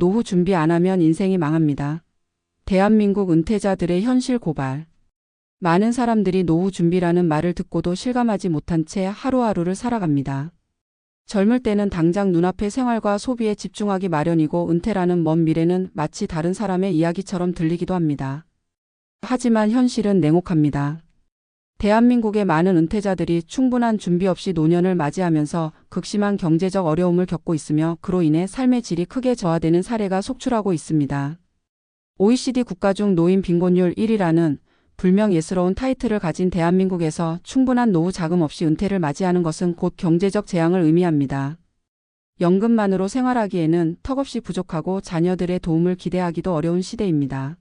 노후 준비 안 하면 인생이 망합니다. 대한민국 은퇴자들의 현실 고발. 많은 사람들이 노후 준비라는 말을 듣고도 실감하지 못한 채 하루하루를 살아갑니다. 젊을 때는 당장 눈앞의 생활과 소비에 집중하기 마련이고 은퇴라는 먼 미래는 마치 다른 사람의 이야기처럼 들리기도 합니다. 하지만 현실은 냉혹합니다. 대한민국의 많은 은퇴자들이 충분한 준비 없이 노년을 맞이하면서 극심한 경제적 어려움을 겪고 있으며 그로 인해 삶의 질이 크게 저하되는 사례가 속출하고 있습니다. OECD 국가 중 노인 빈곤율 1위라는 불명 예스러운 타이틀을 가진 대한민국에서 충분한 노후 자금 없이 은퇴를 맞이하는 것은 곧 경제적 재앙을 의미합니다. 연금만으로 생활하기에는 턱없이 부족하고 자녀들의 도움을 기대하기도 어려운 시대입니다.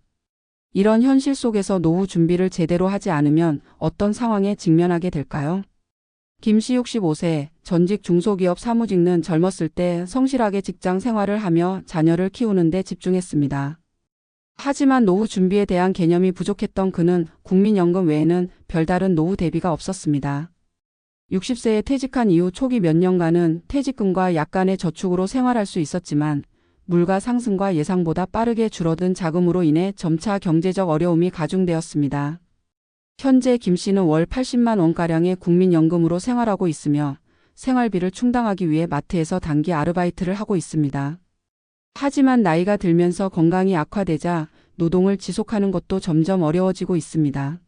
이런 현실 속에서 노후 준비를 제대로 하지 않으면 어떤 상황에 직면하게 될까요? 김씨 65세, 전직 중소기업 사무직는 젊었을 때 성실하게 직장 생활을 하며 자녀를 키우는 데 집중했습니다. 하지만 노후 준비에 대한 개념이 부족했던 그는 국민연금 외에는 별다른 노후 대비가 없었습니다. 60세에 퇴직한 이후 초기 몇 년간은 퇴직금과 약간의 저축으로 생활할 수 있었지만 물가 상승과 예상보다 빠르게 줄어든 자금으로 인해 점차 경제적 어려움이 가중되었습니다. 현재 김 씨는 월 80만 원가량의 국민연금으로 생활하고 있으며 생활비를 충당하기 위해 마트에서 단기 아르바이트를 하고 있습니다. 하지만 나이가 들면서 건강이 악화되자 노동을 지속하는 것도 점점 어려워지고 있습니다.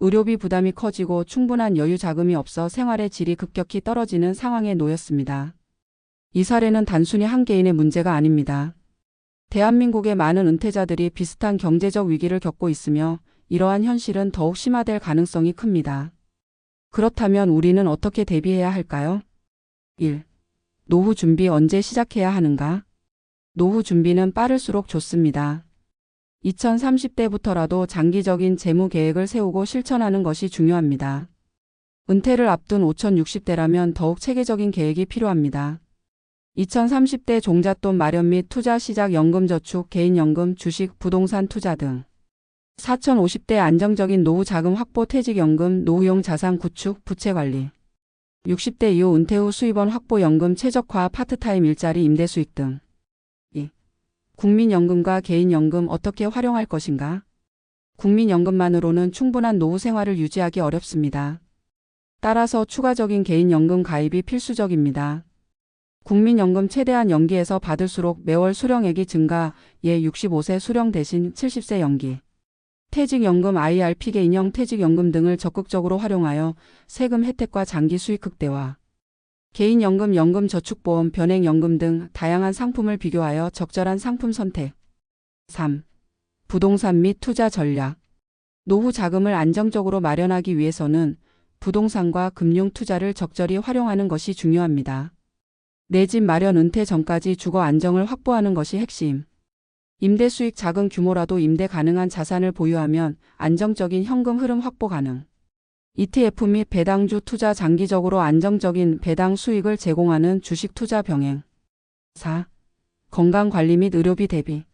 의료비 부담이 커지고 충분한 여유 자금이 없어 생활의 질이 급격히 떨어지는 상황에 놓였습니다. 이 사례는 단순히 한 개인의 문제가 아닙니다. 대한민국의 많은 은퇴자들이 비슷한 경제적 위기를 겪고 있으며 이러한 현실은 더욱 심화될 가능성이 큽니다. 그렇다면 우리는 어떻게 대비해야 할까요? 1. 노후 준비 언제 시작해야 하는가? 노후 준비는 빠를수록 좋습니다. 2030대부터라도 장기적인 재무 계획을 세우고 실천하는 것이 중요합니다. 은퇴를 앞둔 5060대라면 더욱 체계적인 계획이 필요합니다. 2030대 종잣돈 마련 및 투자 시작 연금 저축, 개인연금, 주식, 부동산 투자 등 4050대 안정적인 노후 자금 확보 퇴직연금, 노후용 자산 구축, 부채 관리 60대 이후 은퇴 후 수입원 확보 연금 최적화 파트타임 일자리 임대 수익 등 2. 국민연금과 개인연금 어떻게 활용할 것인가? 국민연금만으로는 충분한 노후 생활을 유지하기 어렵습니다. 따라서 추가적인 개인연금 가입이 필수적입니다. 국민연금 최대한 연기에서 받을수록 매월 수령액이 증가, 예 65세 수령 대신 70세 연기. 퇴직연금 IRP계 인형 퇴직연금 등을 적극적으로 활용하여 세금 혜택과 장기 수익 극대화. 개인연금, 연금저축보험, 변액연금 등 다양한 상품을 비교하여 적절한 상품 선택. 3. 부동산 및 투자 전략. 노후 자금을 안정적으로 마련하기 위해서는 부동산과 금융 투자를 적절히 활용하는 것이 중요합니다. 내 집 마련 은퇴 전까지 주거 안정을 확보하는 것이 핵심. 임대 수익 작은 규모라도 임대 가능한 자산을 보유하면 안정적인 현금 흐름 확보 가능. ETF 및 배당주 투자 장기적으로 안정적인 배당 수익을 제공하는 주식 투자 병행. 4. 건강 관리 및 의료비 대비.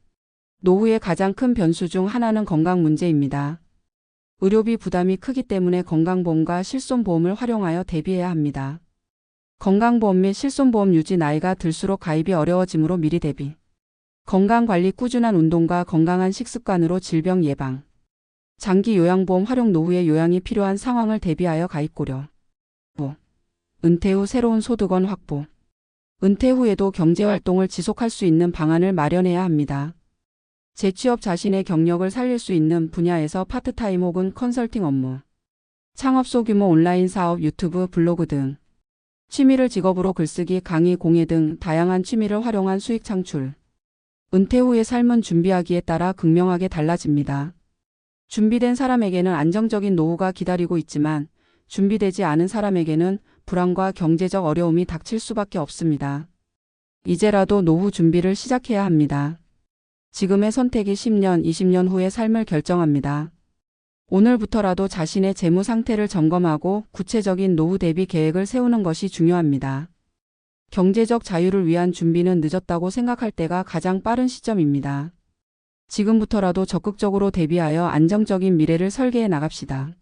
노후의 가장 큰 변수 중 하나는 건강 문제입니다. 의료비 부담이 크기 때문에 건강보험과 실손보험을 활용하여 대비해야 합니다. 건강보험 및 실손보험 유지 나이가 들수록 가입이 어려워지므로 미리 대비. 건강관리 꾸준한 운동과 건강한 식습관으로 질병 예방. 장기 요양보험 활용 노후에 요양이 필요한 상황을 대비하여 가입 고려. 5. 은퇴 후 새로운 소득원 확보. 은퇴 후에도 경제활동을 지속할 수 있는 방안을 마련해야 합니다. 재취업 자신의 경력을 살릴 수 있는 분야에서 파트타임 혹은 컨설팅 업무. 창업 소규모 온라인 사업, 유튜브, 블로그 등. 취미를 직업으로 글쓰기, 강의, 공예 등 다양한 취미를 활용한 수익 창출. 은퇴 후의 삶은 준비하기에 따라 극명하게 달라집니다. 준비된 사람에게는 안정적인 노후가 기다리고 있지만 준비되지 않은 사람에게는 불안과 경제적 어려움이 닥칠 수밖에 없습니다. 이제라도 노후 준비를 시작해야 합니다. 지금의 선택이 10년, 20년 후의 삶을 결정합니다. 오늘부터라도 자신의 재무 상태를 점검하고 구체적인 노후 대비 계획을 세우는 것이 중요합니다. 경제적 자유를 위한 준비는 늦었다고 생각할 때가 가장 빠른 시점입니다. 지금부터라도 적극적으로 대비하여 안정적인 미래를 설계해 나갑시다.